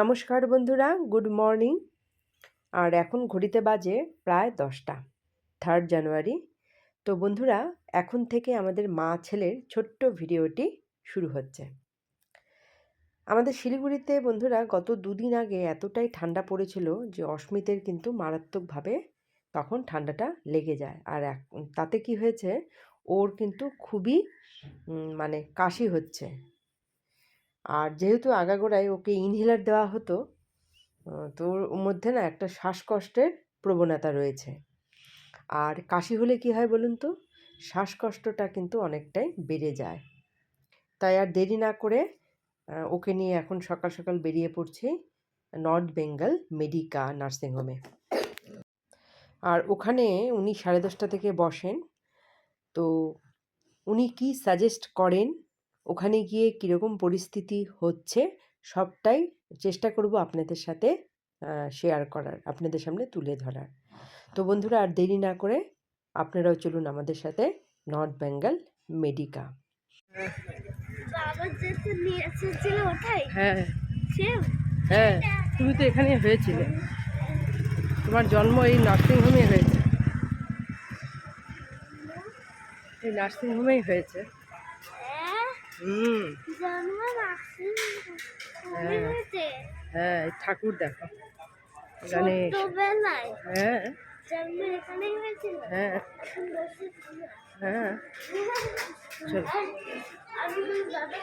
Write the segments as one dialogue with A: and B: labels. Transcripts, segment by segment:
A: নমস্কার বন্ধুরা, good morning. আর এখন ঘড়িতে বাজে প্রায় দশটা থার্ড জানুয়ারি তো বন্ধুরা, এখন থেকে আমাদের মা ছেলের ছোট্ট ভিডিওটি শুরু হচ্ছে। আমাদের শিলিগুড়িতে বন্ধুরা, গত দুদিন আগে এতটাই ঠান্ডা পড়েছিল যে অস্মিতের কিন্তু মারাত্মকভাবে তখন ঠান্ডাটা লেগে যায়। আর তাতে কি হয়েছে, ওর কিন্তু খুবই মানে কাশি হচ্ছে। আর যেহেতু আগাগোড়ায় ওকে ইনহেলার দেওয়া হতো আহ, তো ওর মধ্যে না একটা শ্বাসকষ্টের প্রবণতা রয়েছে। আর কাশি হলে কি হয় বলুন তো? শ্বাসকষ্টটা কিন্তু অনেকটাই বেড়ে যায়। তাই আর দেরি না করে ওকে নিয়ে এখন সকাল সকাল বেরিয়ে পড়ছি নর্থ বেঙ্গল মেডিকা নার্সিংহোমে আর ওখানে উনি সাড়ে দশটা থেকে বসেন। তো উনি কি সাজেস্ট করেন? ওখানে গিয়ে কীরকম পরিস্থিতি হচ্ছে সবটাই চেষ্টা করব আপনাদের সাথে শেয়ার করার আপনাদের সামনে তুলে ধরার। তো বন্ধুরা আর দেরি না করে আপনারাও চলুন আমাদের সাথে নর্থ বেঙ্গল মেডিকা হ্যাঁ। হ্যাঁ তুমি তো এখানে হয়েছিলে। তোমার জন্ম এই নার্সিংহোমে হয়েছে। এই নার্সিংহোমেই হয়েছে।
B: হ্যাঁ
A: হুম। হ্যাঁ। হ্যাঁ ঠাকুর দেখো।
B: ছোটবেলায়
A: হ্যাঁ। হ্যাঁ। হ্যাঁ। চল।
B: আমি দাদা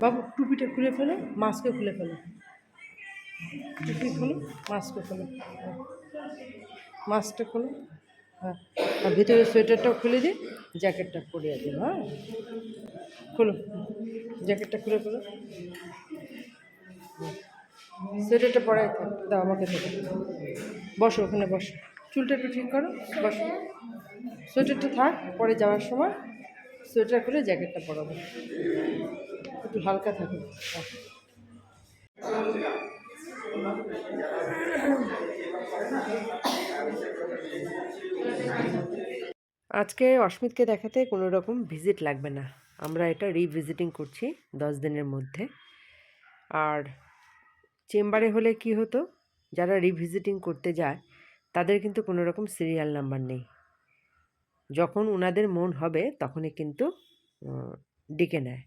A: বাবু টুপিটা খুলে ফেলো মাস্কও খুলে ফেলো। টুপি খুলো মাস্কও খোলো। হ্যাঁ। মাস্কটা খোলো। হ্যাঁ। আর ভিতরে সোয়েটারটাও খুলে দিই, জ্যাকেটটা পরিয়ে দিও হ্যাঁ। খোলো, জ্যাকেটটা খুলে ফেলো হুম। সোয়েটারটা থাক, দাও আমাকে দেবো বসো ওখানে, বসো। চুলটা একটু ঠিক করো, বসো। সোয়েটারটা থাক, পরে যাওয়ার সময় সোয়েটার খুলে জ্যাকেটটা পরাবো। একটু হালকা থাকে আজকে অস্মিতকে দেখাতে কোনো রকম ভিজিট লাগবে না। আমরা এটা রিভিজিটিং করছি দশ দিনের মধ্যে। আর চেম্বারে হলে কি হতো, যারা রিভিজিটিং করতে যায়, তাদের কিন্তু কোনো রকম সিরিয়াল নাম্বার নেই। যখন ওনাদের মন হবে, তখনই কিন্তু ডেকে নেয়।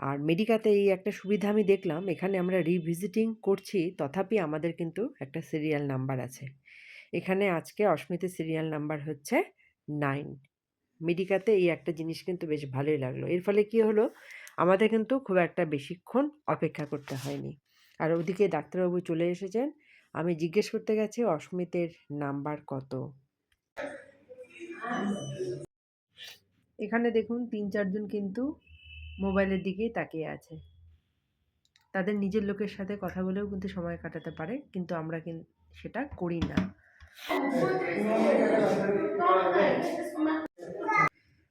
A: আর মেডিকাতে এই একটা সুবিধা আমি দেখলাম, এখানে আমরা রিভিজিটিং করছি, তথাপি আমাদের কিন্তু একটা সিরিয়াল নাম্বার আছে। এখানে আজকে অস্মিতের সিরিয়াল নাম্বার হচ্ছে নাইন। মেডিকাতে এই একটা জিনিস কিন্তু বেশ ভালোই লাগল। এর ফলে কি হলো? আমাদের কিন্তু খুব একটা বেশিক্ষণ অপেক্ষা করতে হয়নি। আর ওদিকে ডাক্তারবাবু চলে এসেছেন। আমি জিজ্ঞেস করতে গেছি, অস্মিতের নাম্বার কত? এখানে দেখুন, তিন চারজন কিন্তু মোবাইলের দিকেই তাকিয়ে আছে। তাদের নিজের লোকের সাথে কথা বলেও কিন্তু সময় কাটাতে পারে, কিন্তু আমরা কিন্তু সেটা করি না।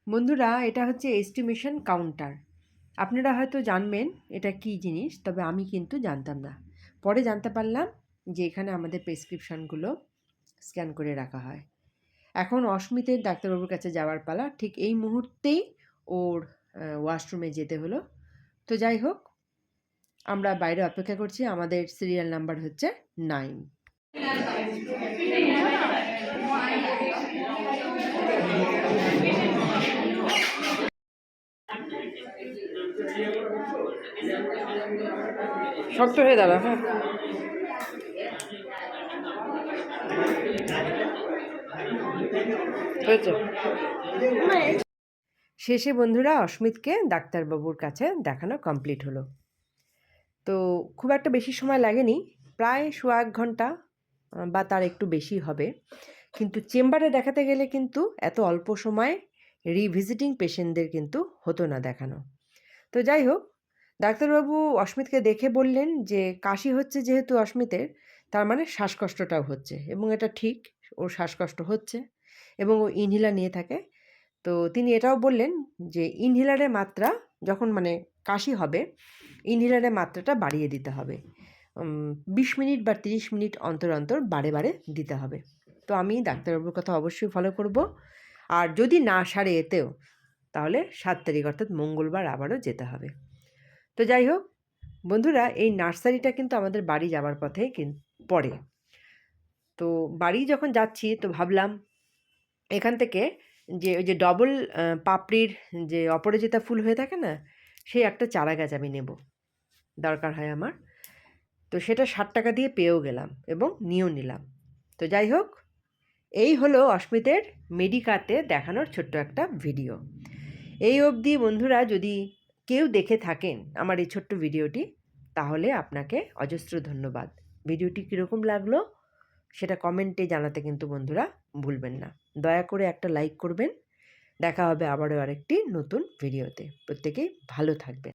A: বন্ধুরা, এটা হচ্ছে এস্টিমেশন কাউন্টার আপনারা হয়তো জানবেন এটা কি জিনিস, তবে আমি কিন্তু জানতাম না। পরে জানতে পারলাম যে এখানে আমাদের প্রেসক্রিপশানগুলো স্ক্যান করে রাখা হয়। এখন অস্মিতের ডাক্তারবাবুর কাছে যাওয়ার পালা, ঠিক এই মুহূর্তেই ওর ওয়াশরুমে যেতে হলো। তো যাই হোক, আমরা বাইরে অপেক্ষা করছি, আমাদের সিরিয়াল নাম্বার হচ্ছে নাইন শক্ত হয়ে দাঁড়া হ্যাঁ। শেষে বন্ধুরা অস্মিতকে ডাক্তারবাবুর কাছে দেখানো কমপ্লিট হলো। তো খুব একটা বেশি সময় লাগেনি, প্রায় সোয়া এক ঘণ্টা, বা তার একটু বেশি হবে। কিন্তু চেম্বারে দেখাতে গেলে কিন্তু এত অল্প সময় রিভিজিটিং পেশেন্টদের কিন্তু হতো না দেখানো। তো যাই হোক, ডাক্তারবাবু অস্মিতকে দেখে বললেন যে কাশি হচ্ছে যেহেতু অস্মিতের, তার মানে শ্বাসকষ্টটাও হচ্ছে এবং এটা ঠিক, ওর শ্বাসকষ্ট হচ্ছে এবং ও ইনহেলার নিয়ে থাকে। তো তিনি এটাও বললেন যে ইনহেলারের মাত্রা যখন মানে কাশি হবে ইনহেলারের মাত্রাটা বাড়িয়ে দিতে হবে। বিশ মিনিট বা তিরিশ মিনিট অন্তর অন্তর বারে বারে দিতে হবে। তো আমি ডাক্তারবাবুর কথা অবশ্যই ফলো করব। আর যদি না সারে এতেও, তাহলে সাত তারিখ অর্থাৎ মঙ্গলবার আবারও যেতে হবে। তো যাই হোক, বন্ধুরা, এই নার্সারিটা কিন্তু আমাদের বাড়ি যাওয়ার পথে পড়ে। তো বাড়ি যখন যাচ্ছি, তো ভাবলাম এখান থেকে যে ওই যে ডবল পাপড়ির যে অপরাজিতা ফুল হয়ে থাকে না, সেই একটা চারা গাছ আমি নেব। দরকার হয় আমার। তো সেটা ষাট টাকা দিয়ে পেয়েও গেলাম এবং নিয়েও নিলাম। তো যাই হোক এই হলো অস্মিতের মেডিকাতে দেখানোর ছোট্ট একটা ভিডিও। এই অবধি বন্ধুরা যদি কেউ দেখে থাকেন আমার এই ছোট্ট ভিডিওটি, তাহলে আপনাকে অজস্র ধন্যবাদ। ভিডিওটি কীরকম লাগল সেটা কমেন্টে জানাতে কিন্তু বন্ধুরা ভুলবেন না। দয়া করে একটা লাইক করবেন। দেখা হবে আবারও আরেকটি নতুন ভিডিওতে। প্রত্যেকেই ভালো থাকবেন।